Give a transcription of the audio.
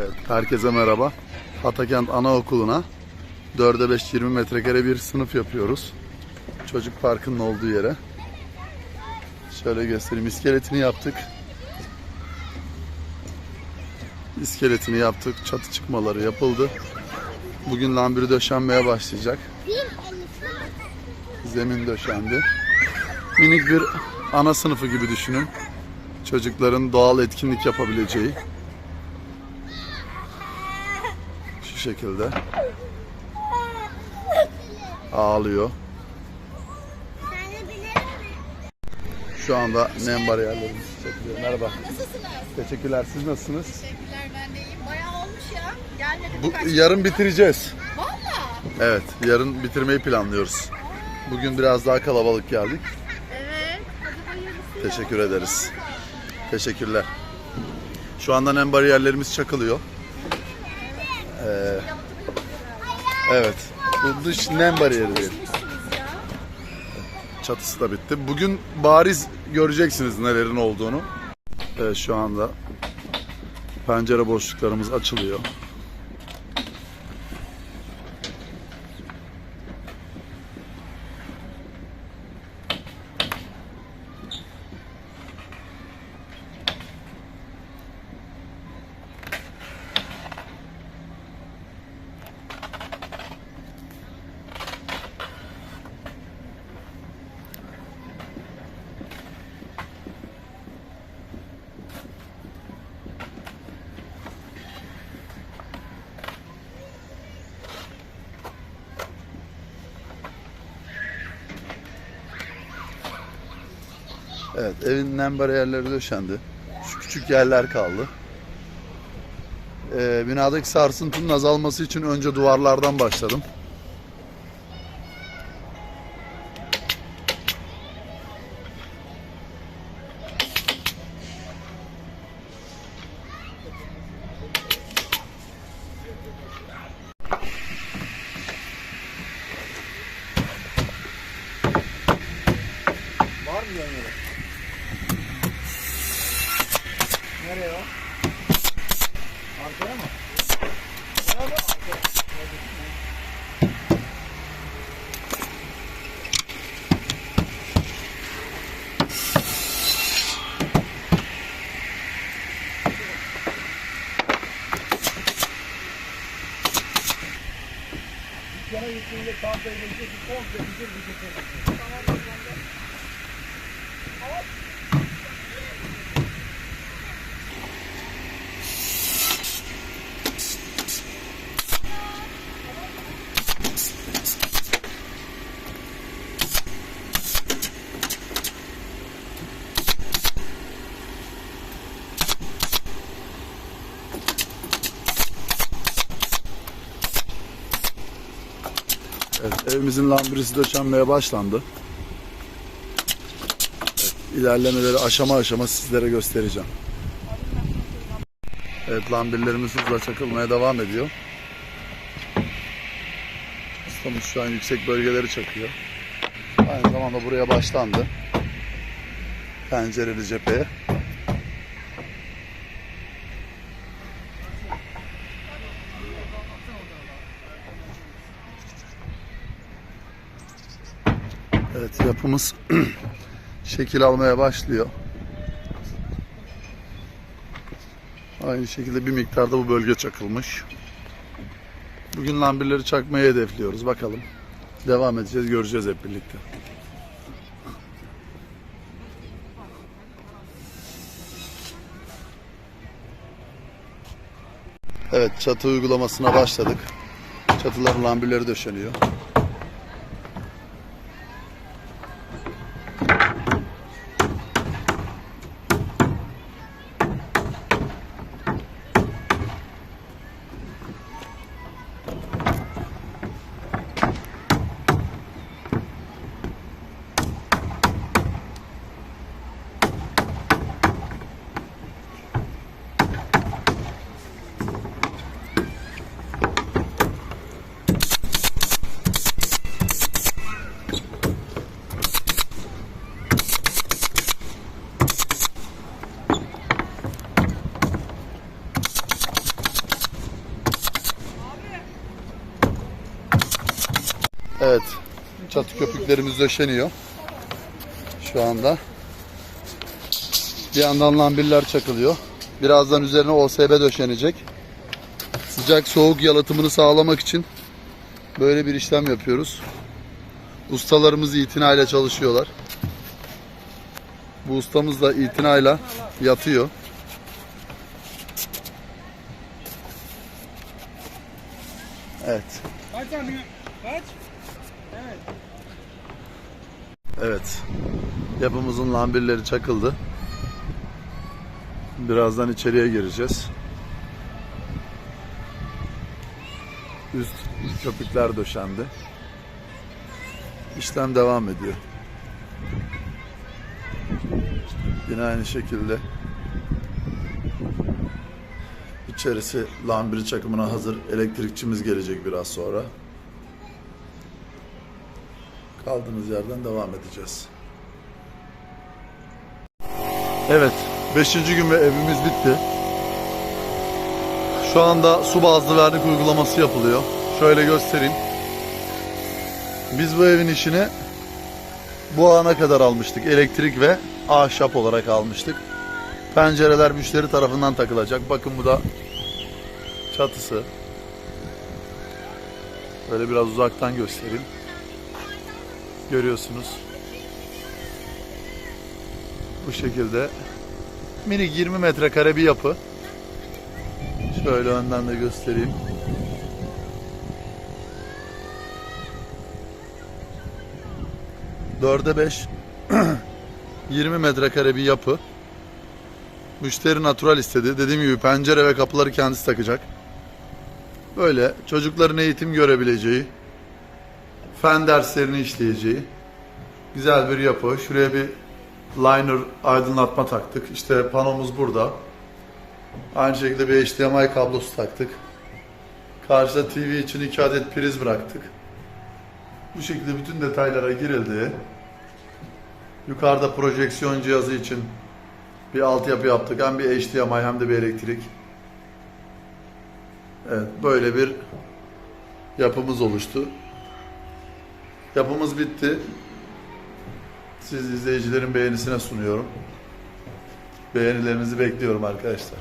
Evet, herkese merhaba. Atakent Anaokulu'na 4'e 5 20 metrekare bir sınıf yapıyoruz. Çocuk parkının olduğu yere. Şöyle göstereyim. İskeletini yaptık. İskeletini yaptık. Çatı çıkmaları yapıldı. Bugün lambiri döşenmeye başlayacak. Zemin döşendi. Minik bir ana sınıfı gibi düşünün. Çocukların doğal etkinlik yapabileceği. Şu şekilde. Ağlıyor. Şu anda nem bariyerlerimiz çekiliyor. Merhaba. Nasılsınız? Teşekkürler. Siz nasılsınız? Teşekkürler ben de iyiyim. Bayağı olmuş ya. Bu birkaç. yarın bitireceğiz. Valla. Evet, yarın bitirmeyi planlıyoruz. Bugün biraz daha kalabalık geldik. Evet. Hadi hayırlısı. Teşekkür ederiz. Teşekkürler. Şu anda nem bariyerlerimiz çakılıyor. Ee, evet. Bu dış nem bariyeri değil. Çatısı da bitti. Bugün bariz göreceksiniz nelerin olduğunu. Evet, şu anda pencere boşluklarımız açılıyor. Evet, evin nem bariyerleri döşendi. Şu küçük yerler kaldı. Ee, binadaki sarsıntının azalması için önce duvarlardan başladım. Var mı yan? Dükkana gittiğinde çantayı gelecek, komple bitir bitir. Evet, evimizin lambirisi döşenmeye başlandı. Evet, ilerlemeleri aşama aşama sizlere göstereceğim. Evet, lambirlerimiz hızla çakılmaya devam ediyor. Ustamız şu an yüksek bölgeleri çakıyor. Aynı zamanda buraya başlandı. Pencereli cepheye. Evet yapımız şekil almaya başlıyor. Aynı şekilde bir miktarda bu bölge çakılmış. Bugün lambirleri çakmayı hedefliyoruz. Bakalım. Devam edeceğiz, göreceğiz hep birlikte. Evet, çatı uygulamasına başladık. Çatıların lambirleri döşeniyor. Evet. Çatı köpüklerimiz döşeniyor. Şu anda. Bir yandan lambirler çakılıyor. Birazdan üzerine OSB döşenecek. Sıcak soğuk yalıtımını sağlamak için böyle bir işlem yapıyoruz. Ustalarımız itinayla çalışıyorlar. Bu ustamız da itinayla yatıyor. Evet. Kaç? Evet. Evet. Yapımızın lambirleri çakıldı. Birazdan içeriye gireceğiz. Üst köpükler döşendi. İşlem devam ediyor. Yine aynı şekilde içerisi lambiri çakımına hazır. Elektrikçimiz gelecek biraz sonra. Kaldığımız yerden devam edeceğiz. Evet, 5. gün ve evimiz bitti. Şu anda su bazlı vernik uygulaması yapılıyor. Şöyle göstereyim. Biz bu evin işini bu ana kadar almıştık. Elektrik ve ahşap olarak almıştık. Pencereler müşteri tarafından takılacak. Bakın bu da çatısı. Böyle biraz uzaktan göstereyim. Görüyorsunuz. Bu şekilde minik 20 metrekare bir yapı. Şöyle önden de göstereyim. Dörde 5 20 metrekare bir yapı. Müşteri natural istedi. Dediğim gibi pencere ve kapıları kendisi takacak. Böyle çocukların eğitim görebileceği, fen derslerini işleyeceği güzel bir yapı. Şuraya bir liner aydınlatma taktık. İşte panomuz burada. Aynı şekilde bir HDMI kablosu taktık. Karşıda TV için iki adet priz bıraktık. Bu şekilde bütün detaylara girildi. Yukarıda projeksiyon cihazı için bir altyapı yaptık. Hem bir HDMI hem de bir elektrik. Evet, böyle bir yapımız oluştu. Yapımız bitti. Siz izleyicilerin beğenisine sunuyorum. Beğenilerinizi bekliyorum arkadaşlar.